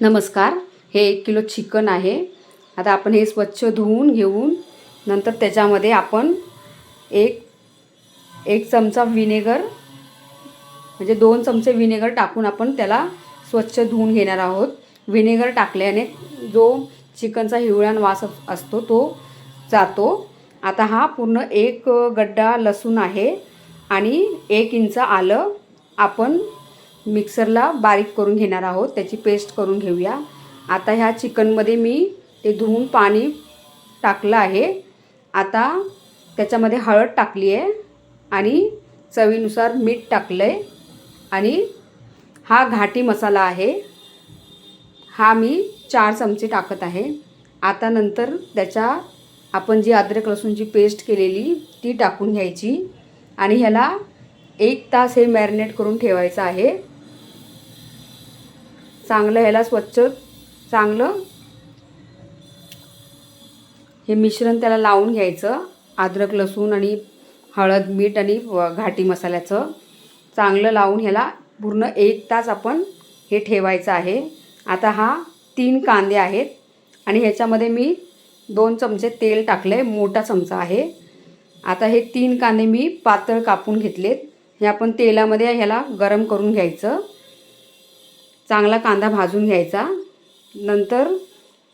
नमस्कार. हे एक किलो चिकन आहे. आता आपण हे स्वच्छ धुवून घेऊन नंतर त्याच्यामध्ये आपण एक एक चमचा विनेगर म्हणजे दोन चमचे विनेगर टाकून आपण त्याला स्वच्छ धुवून घेणार आहोत. विनेगर टाकल्याने जो चिकनचा हिवळ्यान वास अस- असतो तो जातो. आता हा पूर्ण एक गड्डा लसूण आहे आणि एक इंच आलं आपण मिक्सरला बारीक करून घेणार आहोत. त्याची पेस्ट करून घेऊया. आता ह्या चिकनमध्ये मी ते धुवून पाणी टाकलं आहे. आता त्याच्यामध्ये हळद टाकली आहे आणि चवीनुसार मीठ टाकलं आहे आणि हा घाटी मसाला आहे. हा मी चार चमचे टाकत आहे. आता नंतर त्याच्या आपण जी अद्रक लसूणची पेस्ट केलेली ती टाकून घ्यायची. आणि ह्याला एक तास हे मॅरिनेट करून ठेवायचं आहे. चांगलं ह्याला स्वच्छ चांगलं हे मिश्रण त्याला लावून घ्यायचं. अद्रक लसूण आणि हळद मीठ आणि घाटी मसाल्याचं चांगलं लावून ह्याला पूर्ण एक तास आपण हे ठेवायचं आहे. आता हा तीन कांदे आहेत आणि ह्याच्यामध्ये मी दोन चमचे तेल टाकलं आहे मोठा चमचा आहे. आता हे तीन कांदे मी पातळ कापून घेतलेत. हे आपण तेलामध्ये ह्याला गरम करून घ्यायचं. चांगला कांदा भाजून घ्यायचा. नंतर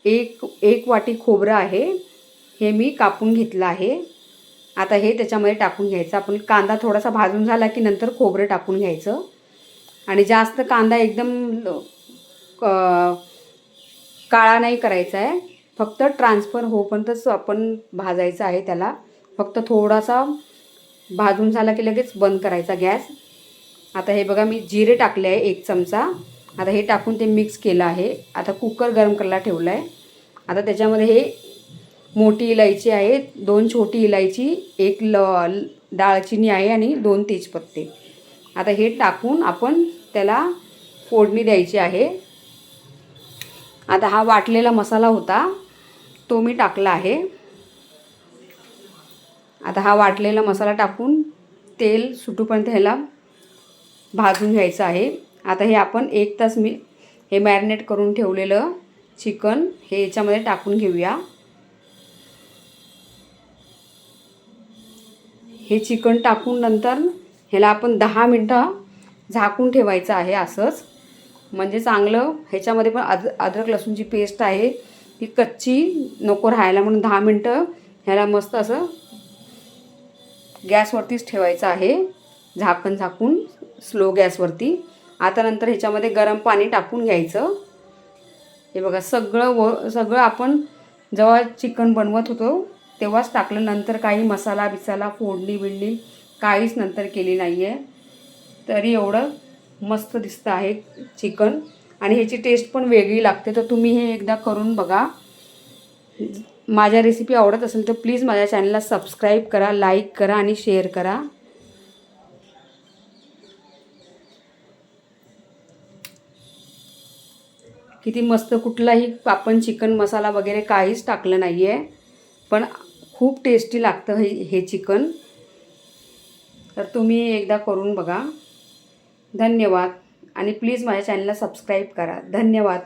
एक एक वाटी खोबरं आहे. हे मी कापून घेतलं आहे. आता हे त्याच्यामध्ये टाकून घ्यायचं. आपण कांदा थोडासा भाजून झाला की नंतर खोबरं टाकून घ्यायचं. आणि जास्त कांदा एकदम ल- क- काळा नाही करायचा आहे. फक्त ट्रान्सफर होपर्यंतच आपण भाजायचं आहे त्याला. फक्त थोडासा भाजून झाला की लगेच बंद करायचा गॅस. आता हे बघा मी जिरे टाकले आहे एक चमचा. आता हे टाकून ते मिक्स केलं आहे. आता कुकर गरम करायला ठेवलं आहे आता त्याच्यामध्ये हे मोठी इलायची आहे दोन छोटी इलायची एक ल दाळचिनी आहे आणि दोन तेजपत्ते. आता हे टाकून आपण त्याला फोडणी द्यायची आहे. आता हा वाटलेला मसाला होता तो मी टाकला आहे. आता हा वाटलेला मसाला टाकून तेल सुटूपर्यंत ह्याला भाजून घ्यायचं आहे. आता हे आपण एक तास मी हे मॅरिनेट करून ठेवलेलं चिकन हे याच्यामध्ये टाकून घेऊया. हे चिकन टाकून नंतर ह्याला आपण दहा मिनटं झाकून ठेवायचं आहे असंच. म्हणजे चांगलं ह्याच्यामध्ये पण अद अद्रक लसूणची पेस्ट आहे. ती कच्ची नको राहायला म्हणून दहा मिनटं ह्याला मस्त असं गॅसवरतीच ठेवायचं आहे. झाकण झाकून स्लो गॅसवरती. आता नंतर ह्याच्यामध्ये गरम पाणी टाकून घ्यायचं. हे बघा सगळं व सगळं आपण जेव्हा चिकन बनवत होतो तेव्हाच टाकलं. नंतर काही मसाला बिसाला फोडणी बिडणी काहीच नंतर केली नाही आहे तरी एवढं मस्त दिसतं आहे चिकन. आणि ह्याची टेस्ट पण वेगळी लागते. तर तुम्ही हे एकदा करून बघा. माझ्या रेसिपी आवडत असेल तर प्लीज माझ्या चॅनलला सबस्क्राईब करा लाईक करा आणि शेअर करा. किती मस्त कुठलाही आपण चिकन मसाला वगैरे काहीच टाकलं नाही आहे पण खूप टेस्टी लागतं हे हे चिकन. तर तुम्ही एकदा करून बघा. धन्यवाद. आणि प्लीज माझ्या चॅनलला सबस्क्राईब करा. धन्यवाद.